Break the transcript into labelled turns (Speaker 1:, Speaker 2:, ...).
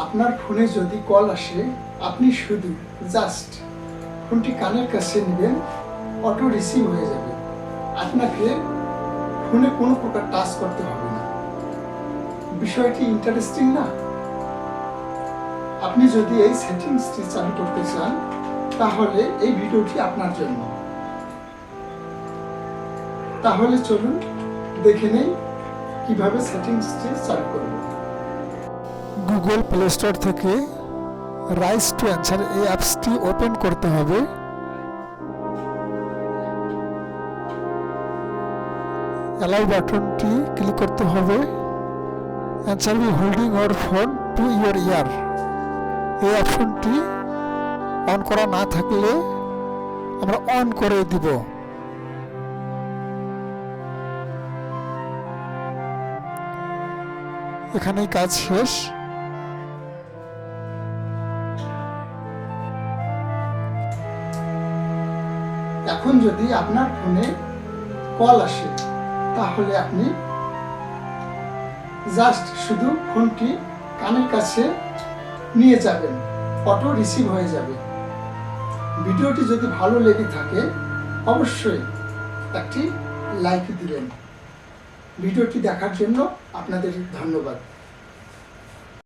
Speaker 1: আপনার ফোনে যদি কল আসে, আপনি শুধু জাস্ট ফোনটি কানের কাছে নেবেন অটো রিসিভ হয়ে যাবে। আপনাকে ফোনে কোনো প্রকার টাচ করতে হবে না। বিষয়টি ইন্টারেস্টিং না? আপনি যদি এই সেটিংসটি চালু করতে চান, তাহলে এই ভিডিওটি আপনার জন্য। তাহলে চলুন দেখে নেই কীভাবে সেটিংসটি চালু করব। গুগল প্লে স্টোর থেকে রাইস টু অ্যান্সার এই অ্যাপসটি ওপেন করতে হবে। অ্যালাউ বাটনটি ক্লিক করতে হবে। Answer by holding our phone to your ear এই অপশনটি অন করা না থাকলে আমরা অন করে দিব। এখানেই কাজ শেষ। এখন যদি আপনার ফোনে কল আসে, তাহলে আপনি জাস্ট শুধু ফোনটি কানের কাছে নিয়ে যাবেন অটো রিসিভ হয়ে যাবে। ভিডিওটি যদি ভালো লেগে থাকে, অবশ্যই একটি লাইক দিবেন। ভিডিওটি দেখার জন্য আপনাদের ধন্যবাদ।